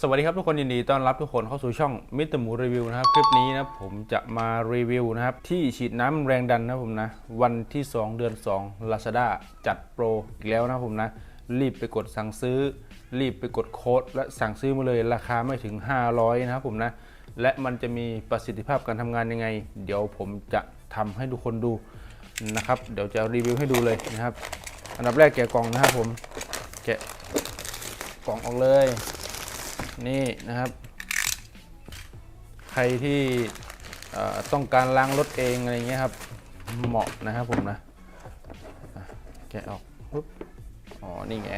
สวัสดีครับทุกคนยินดีต้อนรับทุกคนเข้าสู่ช่องมิสเตอร์หมูรีวิวนะครับคลิปนี้นะผมจะมารีวิวนะครับที่ฉีดน้ำแรงดันนะผมนะวันที่ 2 เดือน 2 Lazada จัดโปรอีกแล้วนะผมนะรีบไปกดสั่งซื้อ รีบไปกดโค้ดและสั่งซื้อมาเลยราคาไม่ถึง 500 นะครับผมนะและมันจะมีประสิทธิภาพการทำงานยังไง เดี๋ยวผมจะทำให้ทุกคนดูนะครับเดี๋ยวจะรีวิวให้ดูเลยนะครับ อันดับแรกแกะกล่องนะครับผมแกะกล่องออกเลย นี่นะครับ ใครที่ต้องการล้างรถเองอะไรเงี้ยครับ เหมาะนะครับผมนะอะแกะออกปุ๊บอ๋อนี่ไง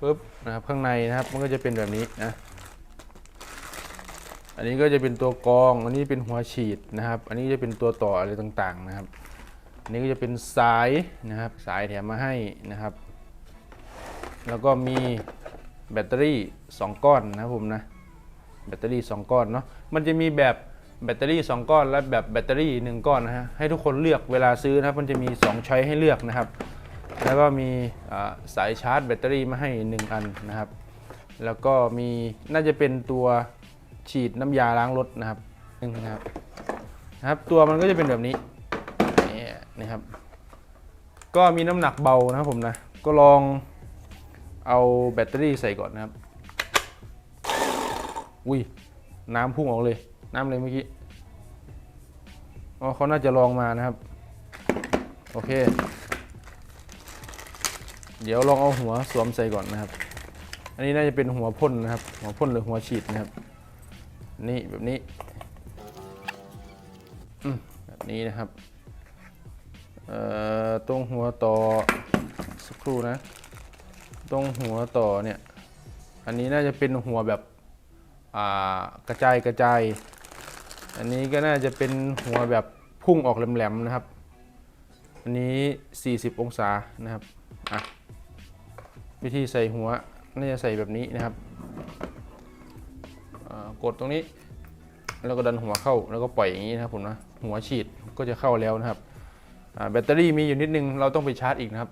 ปุ๊บนะครับข้างในนะครับมันก็จะเป็นแบบนี้นะอันนี้ก็จะเป็นตัวกรองอันนี้เป็นหัวฉีดนะครับ อันนี้จะเป็นตัวต่ออะไรต่างๆนะครับอันนี้ก็จะเป็นสายนะครับสายแถมมาให้นะครับ แล้วก็มี แบตเตอรี่ 2 ก้อนนะครับผมนะแบตเตอรี่ 2 ก้อนเนาะมันจะมีแบบแบตเตอรี่ 2 ก้อน และแบบแบตเตอรี่ 1 ก้อนนะฮะให้ทุกคนเลือกเวลาซื้อนะครับมันจะมี2ช้อยให้เลือกนะครับ แล้วก็มีสายชาร์จแบตเตอรี่มาให้ 1 อันนะครับ แล้วก็มีน่าจะเป็นตัวฉีดน้ำยาล้างรถนะครับนึงนะครับนะครับ ตัวมันก็จะเป็นแบบนี้นี่นะครับ ก็มีน้ำหนักเบานะครับผมนะก็ลอง เอาแบตเตอรี่ใส่ก่อนนะครับ อุ้ย น้ำพุ่งออกเลย น้ำเลยเมื่อกี้ อ๋อเขาน่าจะลองมานะครับ โอเค เดี๋ยวลองเอาหัวสวมใส่ก่อนนะครับ อันนี้น่าจะเป็นหัวพ่นนะครับ หัวพ่นหรือหัวฉีดนะครับ นี่แบบนี้แบบนี้นะครับ เอ่อ ตรงหัวต่อสักครู่นะ ตรงหัวต่อเนี่ย อันนี้น่าจะเป็นหัวแบบอ่ากระจายกระจาย อันนี้ก็น่าจะเป็นหัวแบบพุ่งออกแหลมๆนะครับ อันนี้ 40 องศานะครับ อะ วิธีใส่หัวน่าจะใส่แบบนี้นะครับ กดตรงนี้ แล้วก็ดันหัวเข้า แล้วก็ปล่อยอย่างนี้นะครับผมนะ หัวฉีดก็จะเข้าแล้วนะครับอ่าแบตเตอรี่มีอยู่นิดนึง เราต้องไปชาร์จอีกนะครับ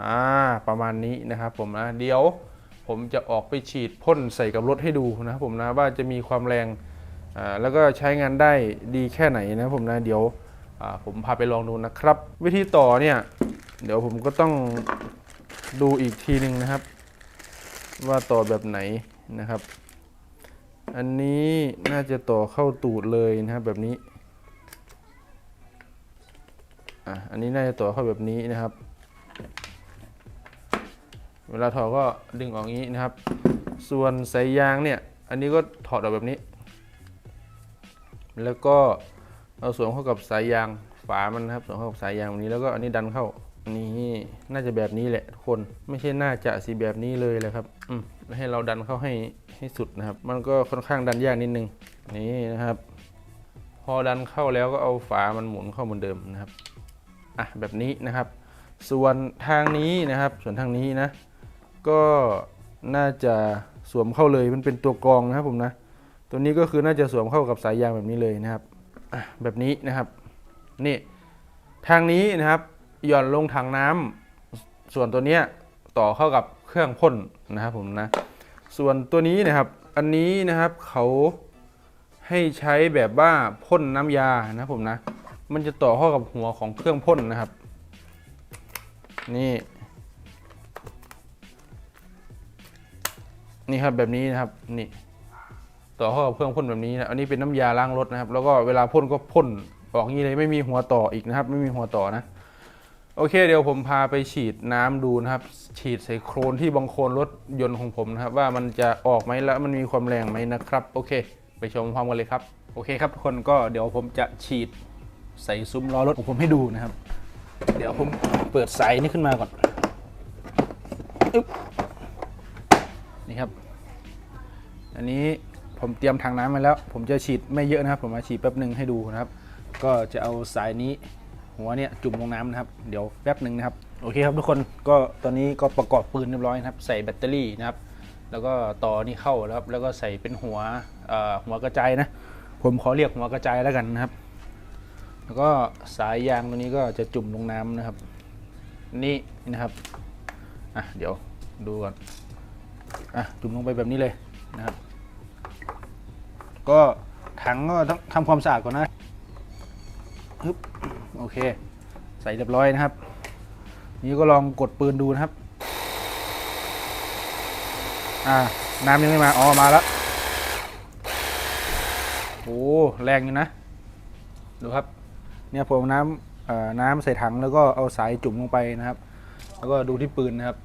อ่า ประมาณนี้นะครับผมนะเดี๋ยวผมจะออกไปฉีดพ่นใส่กับรถให้ดูนะครับผมนะว่าจะมีความแรงแล้วก็ใช้งานได้ดีแค่ไหนนะครับผมนะเดี๋ยวผมพาไปลองดูนะครับ วิธีต่อเนี่ยเดี๋ยวผมก็ต้องดูอีกทีหนึ่งนะครับ ว่าต่อแบบไหนนะครับ อันนี้น่าจะต่อเข้าตูดเลยนะครับแบบนี้อะอันนี้น่าจะต่อเข้าแบบนี้นะครับ เวลาถอดก็ดึงออกอย่างนี้นะครับ ส่วนสายยางเนี่ย อันนี้ก็ถอดออกแบบนี้ แล้วก็เอาสวมเข้ากับสายยางฝามันนะครับสวมเข้ากับสายยางแบบนี้แล้วก็อันนี้ดันเข้านี่น่าจะแบบนี้แหละทุกคนไม่ใช่น่าจะสีแบบนี้เลยเลยครับอืมให้เราดันเข้าให้ให้สุดนะครับ มันก็ค่อนข้างดันยากนิดนึงนี่นะครับ พอดันเข้าแล้วก็เอาฝามันหมุนเข้าเหมือนเดิมนะครับอะแบบนี้นะครับ ส่วนทางนี้นะครับ ส่วนทางนี้นะ ก็น่าจะสวมเข้าเลยมันเป็นตัวกรองนะครับผมนะ ตัวนี้ก็คือน่าจะสวมเข้ากับสายยางแบบนี้เลยนะครับแบบนี้นะครับนี่ทางนี้นะครับหย่อนลงถังน้ำส่วนตัวเนี้ยต่อเข้ากับเครื่องพ่นนะครับผมนะ ส่วนตัวนี้นะครับอันนี้นะครับเขาให้ใช้แบบว่าพ่นน้ำยานะผมนะ มันจะต่อเข้ากับหัวของเครื่องพ่นนะครับ นี่ นี่ครับแบบนี้นะครับนี่ต่อเข้ากับเครื่องพ่นแบบนี้นะอันนี้เป็นน้ำยาล้างรถนะครับ แล้วก็เวลาพ่นก็พ่นออกงี้เลยไม่มีหัวต่ออีกนะครับ ไม่มีหัวต่อนะ โอเค เดี๋ยวผมพาไปฉีดน้ำดูนะครับ ฉีดใส่โครนที่บังโคลนรถยนต์ของผมนะครับ ว่ามันจะออกไหมและมันมีความแรงไหมนะครับ โอเค ไปชมพร้อมกันเลยครับ โอเคครับทุกคนก็เดี๋ยวผมจะฉีดใส่ซุ้มล้อรถของผมให้ดูนะครับ เดี๋ยวผมเปิดสายนี้ขึ้นมาก่อนอึ๊บ นี่ครับ อันนี้ผมเตรียมถังน้ำมาแล้ว ผมจะฉีดไม่เยอะนะครับ ผมมาฉีดแป๊บหนึ่งให้ดูนะครับ ก็จะเอาสายนี้หัวเนี่ยจุ่มลงน้ำนะครับ เดี๋ยวแป๊บหนึ่งนะครับ โอเคครับทุกคนก็ตอนนี้ก็ประกอบปืนเรียบร้อยนะครับ ใส่แบตเตอรี่นะครับ แล้วก็ต่อนี่เข้าแล้วครับแล้วก็ใส่เป็นหัวหัวกระจายนะ ผมขอเรียกหัวกระจายแล้วกันนะครับ แล้วก็สายยางตัวนี้ก็จะจุ่มลงน้ำนะครับ นี่นะครับอะเดี๋ยวดูก่อน อะจุ่มลงไปแบบนี้เลยนะครับ ก็ถังก็ต้องทำความสะอาดก่อนนะฮึบโอเค ใส่เรียบร้อยนะครับ นี่ก็ลองกดปืนดูนะครับ อ่า น้ำยังไม่มา อ๋อ มาแล้ว โอ้ แรงอยู่นะ ดูครับ เนี่ยผมน้ำน้ำใส่ถังแล้วก็เอาสายจุ่มลงไปนะครับ แล้วก็ดูที่ปืนนะครับ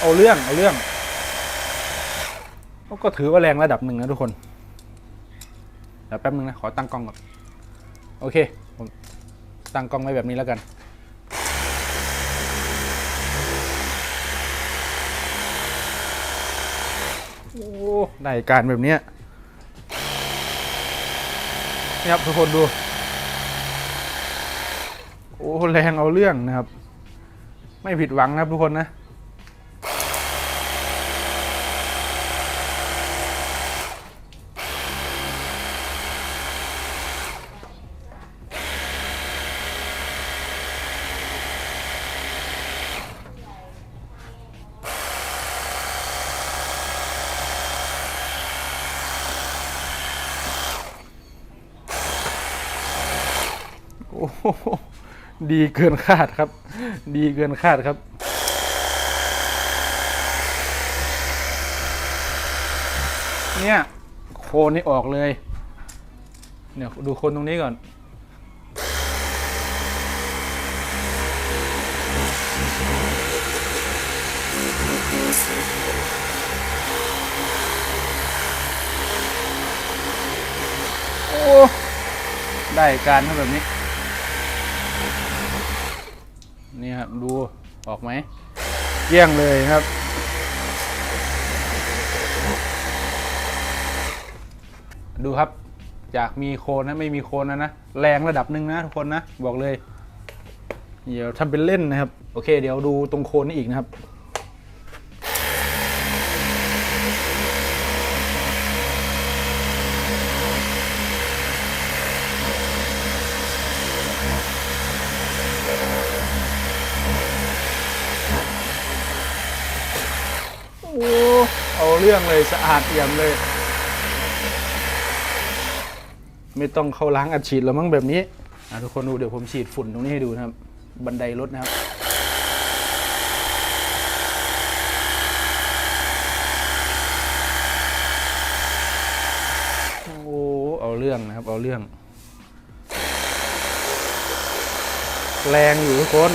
เอาเรื่องเอาเรื่องก็ถือว่าแรงระดับหนึ่งนะทุกคน เดี๋ยวแป๊บนึงนะ ขอตั้งกล้องก่อน โอเค ผมตั้งกล้องไว้แบบนี้แล้วกัน โอ้ได้การแบบเนี้ยนี่ครับทุกคนดู โอ้ แรงเอาเรื่องนะครับ ไม่ผิดหวังนะครับทุกคนนะ ดีเกินคาดครับ ดีเกินคาดครับ เนี่ยโคนนี่ออกเลย เนี่ยดูโคนตรงนี้ก่อน โอ้ ได้การครับแบบนี้ นี่ครับดูออกไหมเกลี้ยงเลยครับ ดูครับจากมีโคนนะไม่มีโคนนะนะแรงระดับหนึ่งนะทุกคนนะบอกเลย เดี๋ยวทำเป็นเล่นนะครับ โอเค เดี๋ยวดูตรงโคนนี่อีกนะครับ โอ้เอาเรื่องเลยสะอาดเอี่ยมเลย ไม่ต้องเข้าล้างอัดฉีดแล้วมั้งแบบนี้อะทุกคนดูเดี๋ยวผมฉีดฝุ่นตรงนี้ให้ดูนะครับ บันไดรถนะครับโอ้เอาเรื่องนะครับ เอาเรื่อง แรงอยู่ทุกคน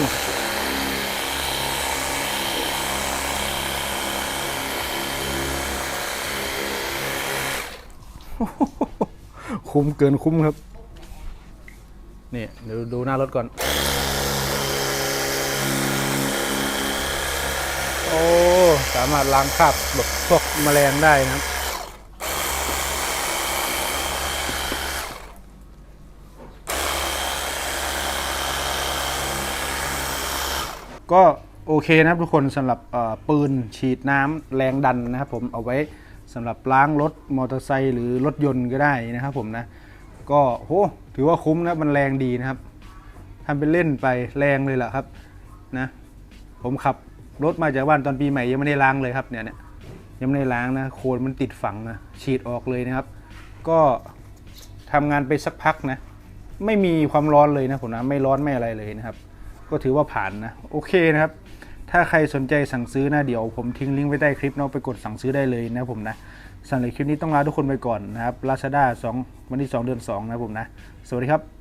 คุ้มเกินคุ้มครับ นี่เดี๋ยวดูหน้ารถก่อน โอ้ สามารถล้างคราบแบบพวกแมลงได้นะครับ ก็โอเคนะครับทุกคนสำหรับปืนฉีดน้ำแรงดันนะครับผมเอาไว้ สำหรับล้างรถมอเตอร์ไซค์หรือรถยนต์ก็ได้นะครับผมนะก็โหถือว่าคุ้มนะมันแรงดีนะครับทำเป็นเล่นไปแรงเลยแหละครับนะผมขับรถมาจากบ้านตอนปีใหม่ยังไม่ได้ล้างเลยครับเนี่ยเนี่ยยังไม่ได้ล้างนะโคลนมันติดฝังนะฉีดออกเลยนะครับ ก็ทำงานไปสักพักนะ ไม่มีความร้อนเลยนะผมนะไม่ร้อนไม่อะไรเลยนะครับ ก็ถือว่าผ่านนะโอเคนะครับ ถ้าใครสนใจสั่งซื้อนะเดี๋ยวผมทิ้งลิงก์ไว้ใต้คลิปเนาะไปกดสั่งซื้อได้เลยนะผมนะสำหรับคลิปนี้ต้องลาทุกคนไปก่อนนะครับ Lazada 2วันที่2เดือน2นะผมนะ สวัสดีครับ